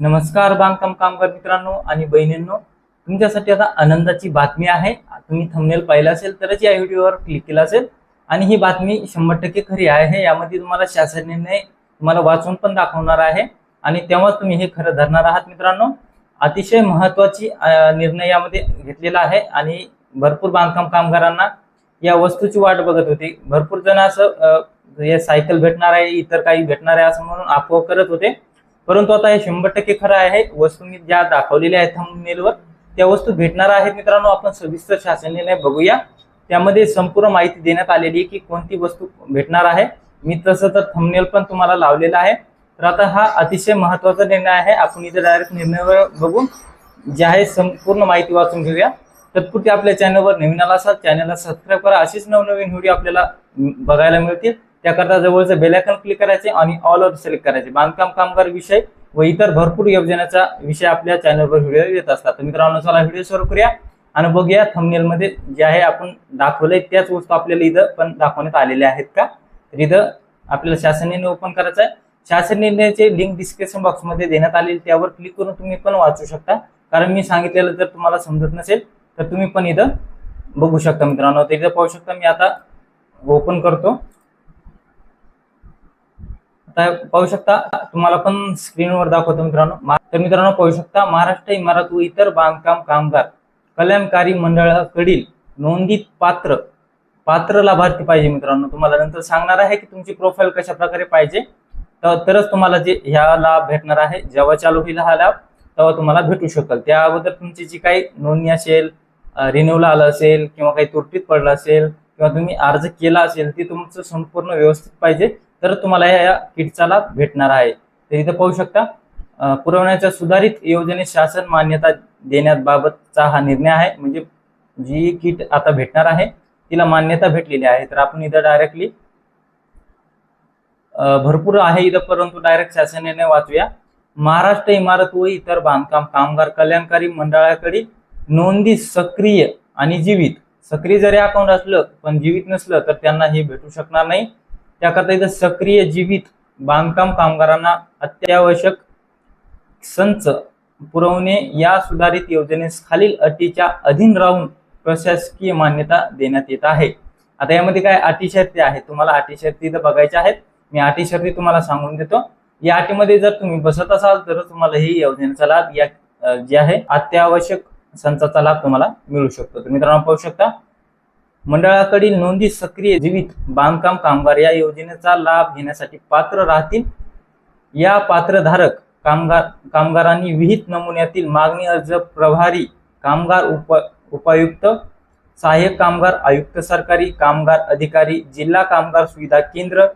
नमस्कार बांधकाम कामगार मित्रांनो आणि बहिणींनो. तुमच्यासाठी आता आनंदाची बातमी आहे. तुम्ही थंबनेल पाहिला असेल तरच या व्हिडिओवर क्लिक केला असेल. आणि ही बातमी शंभर टक्के खरी आहे. यामध्ये तुम्हाला शासन निर्णय तुम्हाला वाचून पण दाखवणार आहे. आणि तेव्हाच तुम्ही हे खरं धरणार आहात मित्रांनो. अतिशय महत्वाची निर्णय यामध्ये घेतलेला आहे. आणि भरपूर बांधकाम कामगारांना या वस्तूची वाट बघत होते. भरपूर जण असं हे सायकल भेटणार आहे इतर काही भेटणार आहे असं म्हणून अफवा करत होते. परंतु आता हे शंभर टक्के खरं आहे. वस्तू मी ज्या दाखवलेल्या आहेत थंबनेलवर त्या वस्तू भेटणार आहेत मित्रांनो. आपण सविस्तर शासन निर्णय बघूया. त्यामध्ये संपूर्ण माहिती देण्यात आलेली आहे की कोणती वस्तू भेटणार आहे. मी तसं तर थंबनेल पण तुम्हाला लावलेला आहे. तर आता हा अतिशय महत्त्वाचा निर्णय आहे. आपण इथे डायरेक्ट निर्णय बघून जे आहे संपूर्ण माहिती वाचून घेऊया. तत्पुरती आपल्या चॅनलवर नवीन आला असाल चॅनलला सबस्क्राईब करा. अशीच नवनवीन व्हिडिओ आपल्याला बघायला मिळतील. त्याकरता जवळचं बेलायकन क्लिक करायचे आणि ऑल ऑफ सिलेक्ट करायचे. बांधकाम कामगार विषय व इतर भरपूर योजनेचा विषय आपल्या चॅनलवर व्हिडिओ येत असतात. तर मित्रांनो चला व्हिडिओ सुरू करूया आणि बघूया थंबनेल मध्ये जे आहे आपण दाखवलंय त्याच वस्तू आपल्याला इथं पण दाखवण्यात आलेल्या आहेत का? तर इथं आपल्याला शासन निर्णय ओपन करायचा आहे. शासन निर्णयाचे लिंक डिस्क्रिप्शन बॉक्समध्ये देण्यात आलेली त्यावर क्लिक करून तुम्ही पण वाचू शकता. कारण मी सांगितलेलं जर तुम्हाला समजत नसेल तर तुम्ही पण इथं बघू शकता मित्रांनो. तर इथं पाहू शकता मी आता ओपन करतो. आता पाहू शकता. तुम्हाला पण स्क्रीनवर दाखवतो मित्रांनो. तर मित्रांनो पाहू शकता महाराष्ट्र इमारत व इतर बांधकाम कामगार कल्याणकारी मंडळाकडील नोंदीत पात्र पात्र लाभार्थी पाहिजे मित्रांनो. तुम्हाला नंतर सांगणार आहे की तुमची प्रोफाईल कशा प्रकारे पाहिजे तरच तुम्हाला जे ह्या लाभ भेटणार आहे. जेव्हा चालू होईल हा लाभ तेव्हा तुम्हाला भेटू शकेल. त्या अगोदर तुमची जी काही नोंदणी असेल रिन्यूला आलं असेल किंवा काही तुरटीत पडलं असेल किंवा तुम्ही अर्ज केला असेल ती तुमचं संपूर्ण व्यवस्थित पाहिजे. तर तुम्हाला या किटचा लाभ भेटणार आहे. तर इथं पाहू शकता पुरवण्याच्या सुधारित योजनेत शासन मान्यता देण्याबाबतचा हा निर्णय आहे. म्हणजे जी किट आता भेटणार आहे तिला मान्यता भेटलेली आहे. तर आपण इथं डायरेक्टली भरपूर आहे इथं परंतु डायरेक्ट शासन निर्णय वाचूया. महाराष्ट्र इमारत व इतर बांधकाम कामगार कल्याणकारी मंडळाकडे नोंदी सक्रिय आणि जीवित. सक्रिय जरी अकाउंट असलं पण जीवित नसलं तर त्यांना हे भेटू शकणार नाही. त्याकरता इथं सक्रिय जीवित बांधकाम कामगारांना अत्यावश्यक संच पुरवणे या सुधारित योजनेस खालील अटीच्या अधीन राहून प्रशासकीय मान्यता देण्यात येत आहे. आता यामध्ये काय अटी शर्ती आहेत? तुम्हाला अटी शर्ती इथं बघायच्या आहेत. मी अटी शर्ती तुम्हाला सांगून देतो. या अटीमध्ये जर तुम्ही बसत असाल तर तुम्हाला ही योजनेचा लाभ या जे आहे अत्यावश्यक संचाचा लाभ तुम्हाला मिळू शकतो. तर मित्रांनो पाहू शकता मंडळाकडील नोंदी सक्रिय जीवित बांधकाम कामगार या योजनेचा लाभ घेण्यासाठी पात्र राहतील. या पात्रधारक कामगार कामगारांनी विहित नमुन्यातील मागणी अर्ज प्रभारी कामगार उप उपायुक्त सहाय्यक कामगार आयुक्त सरकारी कामगार अधिकारी जिल्हा कामगार सुविधा केंद्र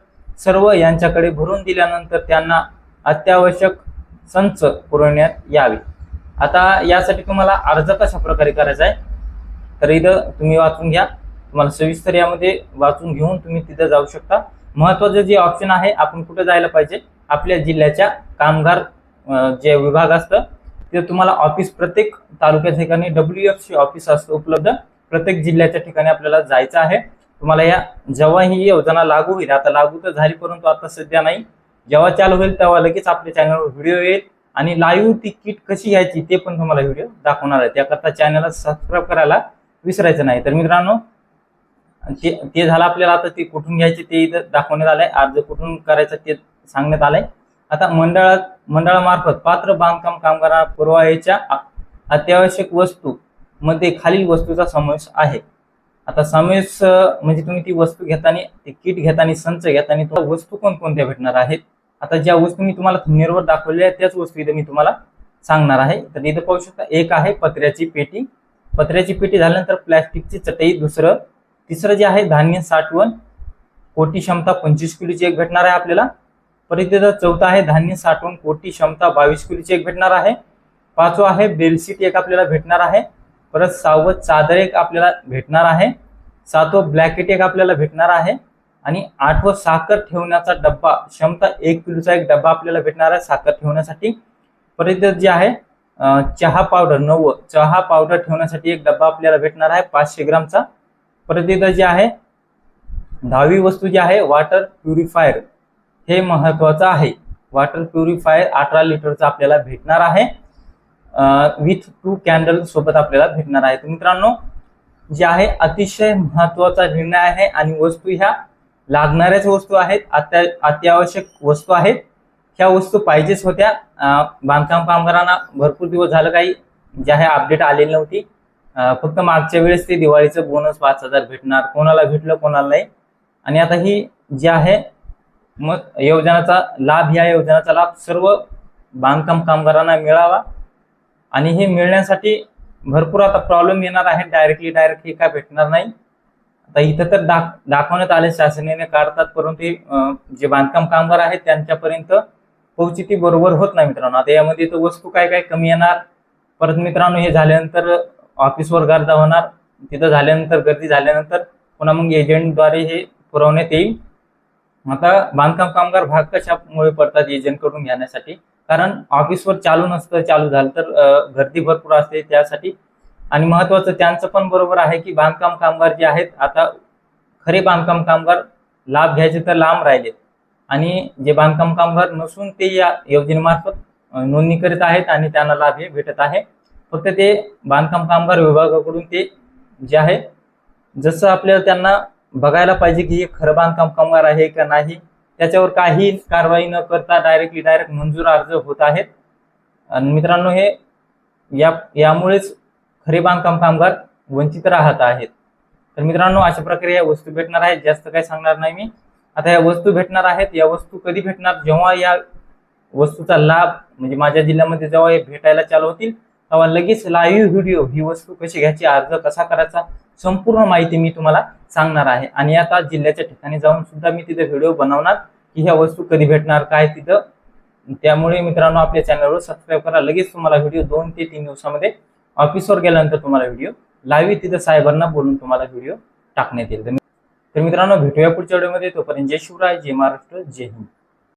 सर्व यांच्याकडे भरून दिल्यानंतर त्यांना अत्यावश्यक संच पुरवण्यात यावे. आता यासाठी तुम्हाला अर्ज कशा प्रकारे करायचा आहे? तर इथं तुम्ही वाचून घ्या. तुम्हाला सविस्तर यामध्ये वाचून घेऊन तुम्ही तिथं जाऊ शकता. महत्वाचं जे ऑप्शन आहे आपण कुठे जायला पाहिजे? आपल्या जिल्ह्याच्या कामगार जे विभाग असतं ते तुम्हाला ऑफिस प्रत्येक तालुक्या ठिकाणी डब्ल्यू एफ सी ऑफिस असतं उपलब्ध. प्रत्येक जिल्ह्याच्या ठिकाणी आपल्याला जायचं आहे. तुम्हाला या जेव्हा ही योजना लागू होईल आता लागू तर झाली परंतु आता सध्या नाही. जेव्हा चालू होईल तेव्हा लगेच आपल्या चॅनलवर व्हिडिओ येईल आणि लाईव्ह ती किट कशी घ्यायची ते पण तुम्हाला व्हिडिओ दाखवणार आहे. त्याकरता चॅनलला सबस्क्राईब करायला विसरायचं नाही. तर मित्रांनो ते ते झालं आपल्याला आता ते कुठून घ्यायचे ते इथं दाखवण्यात आलंय. अर्ज कुठून करायचं ते सांगण्यात आलंय. आता मंडळात मंडळामार्फत पात्र बांधकाम कामगारा पुरवायच्या अत्यावश्यक वस्तू मध्ये खालील वस्तूचा समावेश आहे. आता समावेश म्हणजे तुम्ही ती वस्तू घेताना ते किट घेताना संच घेताना तुम्हाला वस्तू कोणकोणत्या भेटणार आहेत? आता ज्या वस्तू मी तुम्हाला थंबनेलवर दाखवलेल्या आहेत त्याच वस्तू इथं मी तुम्हाला सांगणार आहे. तर इथं पाहू शकता एक आहे पत्र्याची पेटी. पत्र्याची पेटी झाल्यानंतर प्लॅस्टिकची चटई दुसरं तिसरं जे आहे धान्य साठवण. कोटी क्षमता पंचवीस किलोची एक भेटणार आहे आपल्याला. परत इथं चौथा आहे धान्य साठवण. कोटी क्षमता बावीस किलोची एक भेटणार आहे. पाचवं आहे बेलशीट एक आपल्याला भेटणार आहे. परत सहावं चादर एक आपल्याला भेटणार आहे. सातवं ब्लॅकेट एक आपल्याला भेटणार आहे. आणि आठवं साखर ठेवण्याचा डब्बा. क्षमता एक किलोचा एक डब्बा आपल्याला भेटणार आहे साखर ठेवण्यासाठी. परत जे आहे चहा पावडर नव्वद चहा पावडर ठेवण्यासाठी एक डब्बा आपल्याला भेटणार आहे पाचशे ग्रामचा. परत इथं जे आहे दहावी वस्तू जी आहे वॉटर प्युरिफायर हे महत्वाचं आहे. वॉटर प्युरिफायर अठरा लिटरचं आपल्याला भेटणार आहे. विथ टू कॅन्डल सोबत आपल्याला भेटणार आहे. तर मित्रांनो जे आहे अतिशय महत्त्वाचा निर्णय आहे आणि वस्तू ह्या लागणाऱ्याच वस्तू आहेत. अत्या अत्यावश्यक वस्तू आहेत. ह्या वस्तू पाहिजेच होत्या. बांधकाम कामगारांना भरपूर दिवस झालं काही जे आहे अपडेट आलेली नव्हती. फक्त मागच्या वेळेस ते दिवाळीचं बोनस पाच हजार भेटणार. कोणाला भेटलं कोणाला नाही. आणि आता ही जी आहे मग योजनाचा लाभ या योजनाचा लाभ सर्व बांधकाम कामगारांना मिळावा. आणि हे मिळण्यासाठी भरपूर आता प्रॉब्लेम येणार आहे डायरेक्टली डायरेक्ट हे काय भेटणार नाही. आता इथं तर दाख दाखवण्यात आले शासनाने काढतात परंतु जे बांधकाम कामगार आहेत त्यांच्यापर्यंत पोहोचती बरोबर होत नाही मित्रांनो. आता यामध्ये तर वस्तू काय काय कमी येणार. परत मित्रांनो हे झाल्यानंतर ऑफिसवर गर्दा होणार तिथं झाल्यानंतर गर्दी झाल्यानंतर पुन्हा मग एजंटद्वारे हे पुरवण्यात येईल. आता बांधकाम कामगार भाग कशामुळे पडतात एजंटकडून घेण्यासाठी? कारण ऑफिसवर चालू नसतं चालू झालं तर गर्दी भरपूर असते त्यासाठी. आणि महत्वाचं त्यांचं पण बरोबर आहे की बांधकाम कामगार जे आहेत आता खरे बांधकाम कामगार लाभ घ्यायचे तर लांब राहिलेत. आणि जे बांधकाम कामगार नसून ते या योजनेमार्फत नोंदणी करीत आहेत आणि त्यांना लाभ हे भेटत आहे. फक्त ते बांधकाम कामगार विभागाकडून ते जे आहे जसं आपल्याला त्यांना बघायला पाहिजे की हे खरं बांधकाम कामगार आहे का नाही त्याच्यावर काही कारवाई न करता डायरेक्टली डायरेक्ट मंजूर अर्ज होत आहेत. आणि मित्रांनो हे या यामुळेच खरे बांधकाम कामगार वंचित राहत आहेत. तर मित्रांनो अशा प्रकारे या वस्तू भेटणार आहेत. जास्त काही सांगणार नाही मी. आता या वस्तू भेटणार आहेत. या वस्तू कधी भेटणार? जेव्हा या वस्तूचा लाभ म्हणजे माझ्या जिल्ह्यामध्ये जेव्हा हे भेटायला चालू होतील तेव्हा लगेच लाईव्ह व्हिडिओ ही वस्तू कशी घ्यायची अर्ज कसा करायचा संपूर्ण माहिती मी तुम्हाला सांगणार आहे. आणि आता जिल्ह्याच्या ठिकाणी जाऊन सुद्धा मी तिथे व्हिडिओ बनवणार की ह्या वस्तू कधी भेटणार काय तिथं. त्यामुळे मित्रांनो आपल्या चॅनलवर सबस्क्राईब करा. लगेच तुम्हाला व्हिडिओ दोन ते तीन दिवसामध्ये ऑफिसवर गेल्यानंतर तुम्हाला व्हिडिओ लाईव्ह तिथं साहेबांना बोलून तुम्हाला व्हिडिओ टाकण्यात येईल. तर मित्रांनो भेटूया पुढच्या व्हिडिओमध्ये तोपर्यंत जय शिवराय जय महाराष्ट्र जय हिंद.